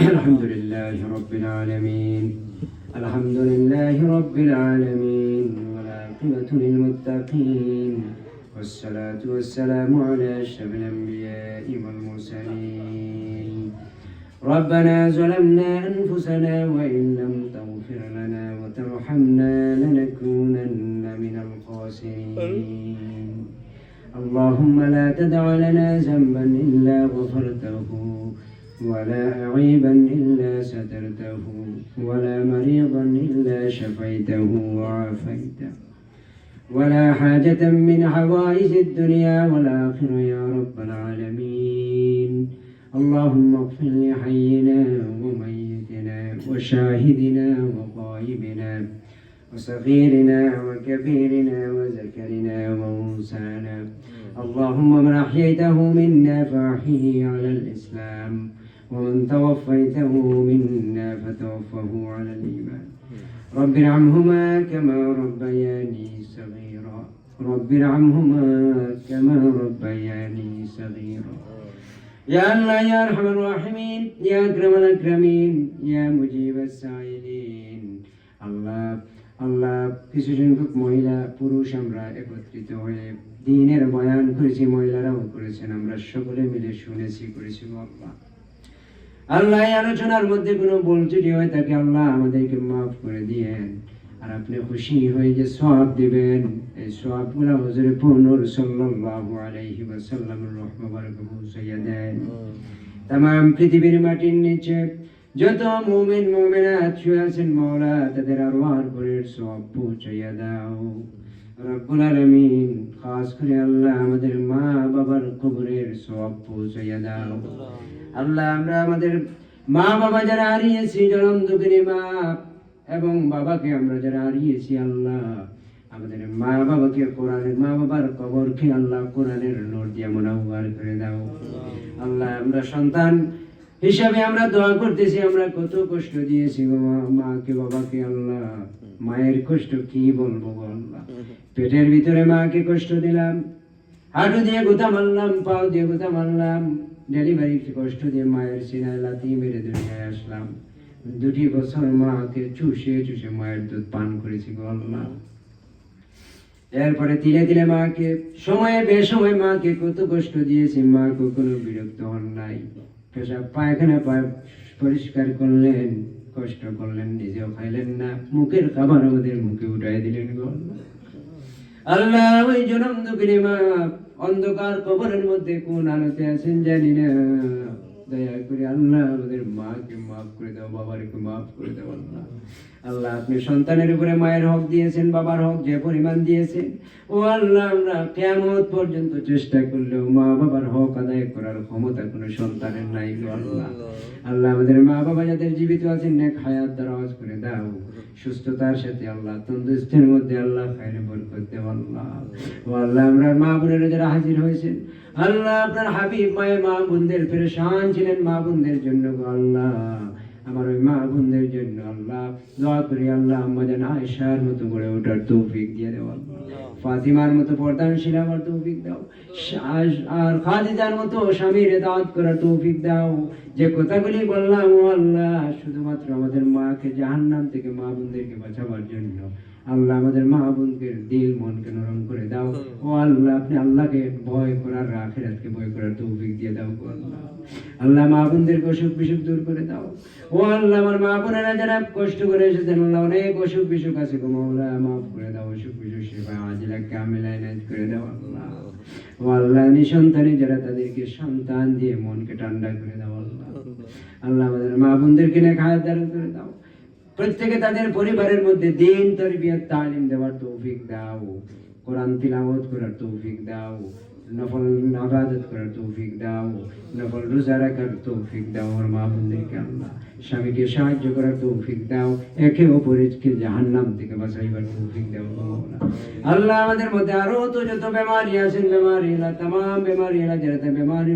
الحمد لله رب العالمين. الحمد لله رب العالمين. والعاقبة للمتقين. والصلاة والسلام على أشرف الأنبياء والمرسلين. ربنا ظلمنا أنفسنا وإن لم تغفر لنا وترحمنا لنكونن من الخاسرين. اللهم لا تدع لنا ذنبا إلا غفرته ولا عيبا إلا سترته ولا مريضا إلا شفيته وعافيته. ولا حاجة من حوائج الدنيا والآخرة يا رب العالمين. اللهم اغفر لحينا وميتنا وشاهدنا وغائبنا وصغيرنا وكبيرنا وذكرنا وأنثانا. اللهم من أحييته منا فأحيه على الإسلام ومن توفيته منا فتوفه على الإيمان. رب ارحمهما كما ربياني صغيرا. رب ارحمهما كما ربياني صغيرا. يا الله يا أرحم الراحمين يا أكرم الأكرمين يا مجيب السائلين. الله আল্লাহ কিছু সংখ্যক মহিলা পুরুষ আমরা একত্রিত হয়ে দিনের বয়ান করেছি মহিলারাও করেছেন আমরা সকলে মিলে শুনেছি করেছি আল্লাহ। আল্লাহ আলোচনার মধ্যে কোনো ভুল ত্রুটি হয়ে থাকে আল্লাহ আমাদেরকে মাফ করে দিয়েন। আর আপনি খুশি হয়ে যে সব দিবেন এই সবগুলা হজরে পূর্ণর সাল্লাল্লাহু আলাইহি ওয়াসাল্লামের রহমত বারাকা পৌঁছাইয়া দেন। তাম পৃথিবীর মাটির নিচে যত মুমিন মুমিনাত শুয়ে আছেন মৌলা তাদের আল্লাহর ঘরের সব পৌঁছাইয়া দাও। রব্বুল আলামিন, খাস করে আল্লাহ আমাদের মা বাবার কবরের সব পৌঁছাইয়া দাও। আল্লাহ, আমরা আমাদের মা বাবা যারা হারিয়েছি জনম দুঃখিনী মা এবং বাবাকে আমরা যারা হারিয়েছি, আল্লাহ, আমাদের মা বাবাকে কোরআনের, মা বাবার কবরকে আল্লাহ কোরআনের নোট দিয়ে মোনাবার করে দাও। আল্লাহ, আমরা সন্তান হিসাবে আমরা দোয়া করতেছি, আমরা কত কষ্ট দিয়েছি মা- মাকে, বাবাকে, আল্লাহ। মায়ের কষ্ট কি বলব আল্লাহ? পেটের ভিতরে মাকে কষ্ট দিলাম, হাঁটু দিয়ে গোতা মারলাম, পাও দিয়ে গোতা মারলাম ডেলিভারি কষ্ট দিয়ে মায়ের সিনায় লাথি মেরে দুনিয়ায় আসলাম। দুটি বছর মাকে চুষে চুষে মায়ের দুধ পান করেছি গো আল্লাহ। এরপরে ধীরে ধীরে মাকে, সময়ে বেসময় মাকে কত কষ্ট দিয়েছি, মা কখনো বিরক্ত হন নাই। পেশাব পায়খানা পরিষ্কার করলেন, কষ্ট করলেন, নিজেও খাইলেন না মুখের খাবার আমাদের মুখে উঠাই দিলেন। আল্লাহ ওই জনম দুঃখিনী মা অন্ধকার কবরের মধ্যে কোন আলোতে আছেন জানি না দয়া করে আল্লাহ আমাদের মাকে মাফ করে দাও বাবাকে মাফ করে দাও আল্লাহ। আল্লাহ, আপনি সন্তানের উপরে মায়ের হক দিয়েছেন, বাবার হক যে পরিমাণ দিয়েছেন। ও আল্লাহ, আমরা কেমন পর্যন্ত চেষ্টা করলেও মা বাবার হক আদায় করার ক্ষমতা কোনো সন্তানের নাই আল্লাহ। আল্লাহ, আমাদের মা বাবা যাদের জীবিত আছেন, নেক হায়াত দরাজ করে দাও। সুস্থতার সাথে আল্লাহ তন্দুস্তের মধ্যে আল্লাহ খাইলে বরকত দেও আল্লাহ। ও আল্লাহ, আমরা মা বোনেরা যারা হাজির হয়েছেন আল্লাহ আপনার হাবিব মায়ের মা বোনদের পেরেশান ছিলেন মা বোনদের জন্য আল্লাহ। আমার ওই মা বোনদের জন্য আল্লাহ। দোয়া করি আল্লাহ আমাদের আয়সার মতো গড়ে ওঠার তৌফিক দিয়ে দেওয়া। ফাতিমার মতো পর্দানশীল আমার তৌফিক দাও। আর- খাদিজার মতো স্বামীর দাওয়াত করার তৌফিক দাও। যে কথাগুলি বললাম, ও আল্লাহ, শুধুমাত্র আমাদের মাকে জাহান্নাম থেকে মা বোনদেরকে বাঁচাবার জন্য। আল্লাহ আমাদের মা বোনকে দিল, মনকে নরম করে দাও। ও আল্লাহ, আপনি আল্লাহকে ভয় করার, আখেরাতকে ভয় করার তৌফিক দিয়ে দাও আল্লাহ। আল্লাহ মা বোনদেরকে অসুখ বিসুখ দূর করে দাও। ও আল্লাহ, আমার মা বোনেরা যারা কষ্ট করে এসেছেন, আল্লাহ অনেক অসুখ বিসুখ আছে গো মৌলা মাফ করে দাও, অসুখ বিসুখ সেবা আজিলা কামিলা এনায়েত করে দাও আল্লাহ। ও আল্লাহ, নিঃসন্তানে যারা তাদেরকে সন্তান দিয়ে মনকে ঠান্ডা করে দাও আল্লাহ। আল্লাহ আমাদের মা বোনদেরকে না খায় দারণ করে দাও। প্রত্যেকে তাদের পরিবারের মধ্যে দিন, তরবিয়ত, তালিম দেওয়ার তৌফিক দাও। কোরআন তিলাওয়াত করার তৌফিক দাও। নফল আবাদত করার তৌফিক দাও নকল রোজা রাখার তৌফিক দাও আমার মা বোনদেরকে আল্লাহ স্বামীকে সাহায্য করার তৌফিক দাও একে অপরকে জাহান্নাম থেকে বাঁচাইবার তৌফিক দাও। আল্লাহ আমাদের মধ্যে আরও তো যত বেমারি আছেন বেমারি তাম বেমারি যারা বেমারি